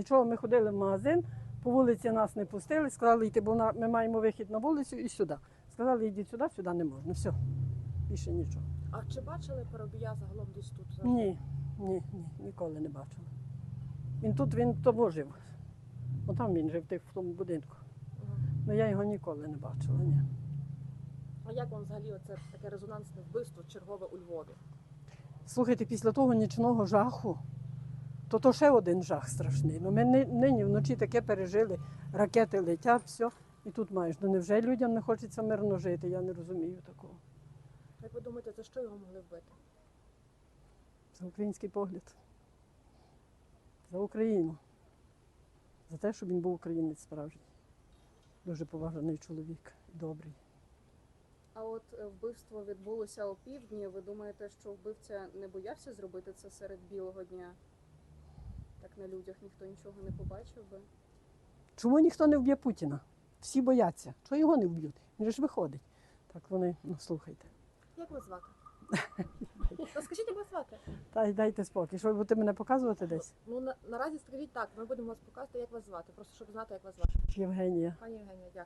Нічого, ми ходили в магазин, по вулиці нас не пустили, сказали йти, бо ми маємо вихід на вулицю і сюди. Сказали, йдіть сюди, сюди не можна. Все. Більше нічого. А чи бачили Парубія загалом десь тут? Ні, ні, ні, ніколи не бачила. Він тут, він тому жив. Отам він жив в тому будинку. Мгм. Ну я його ніколи не бачила. Ні. А як вам взагалі оце таке резонансне вбивство чергове у Львові? Слухайте, після того нічного жаху, то то ще один жах страшний. Ну, ми нині вночі таке пережили, ракети летять, все. І тут маєш. Ну невже людям не хочеться мирно жити? Я не розумію такого. Як ви думаєте, за що його могли вбити? За український погляд. За Україну. За те, щоб він був українець справжній. Дуже поважаний чоловік, добрий. А от е, вбивство відбулося о півдні. Ви думаєте, що вбивця не боявся зробити це серед білого дня? Так на людях ніхто нічого не побачив би. Чому ніхто не вб'є Путіна? Всі бояться. Чого його не вб'ють? Він же ж виходить. Так вони, ну слухайте. Як вас звати? Розкажіть, як вас звати? Та й дайте спокій. Що ви будете мене показувати десь? Ну на, наразі скажіть так, ми будемо вас показувати, як вас звати, просто щоб знати, як вас звати. Євгенія. Пані Євгенія, дякую.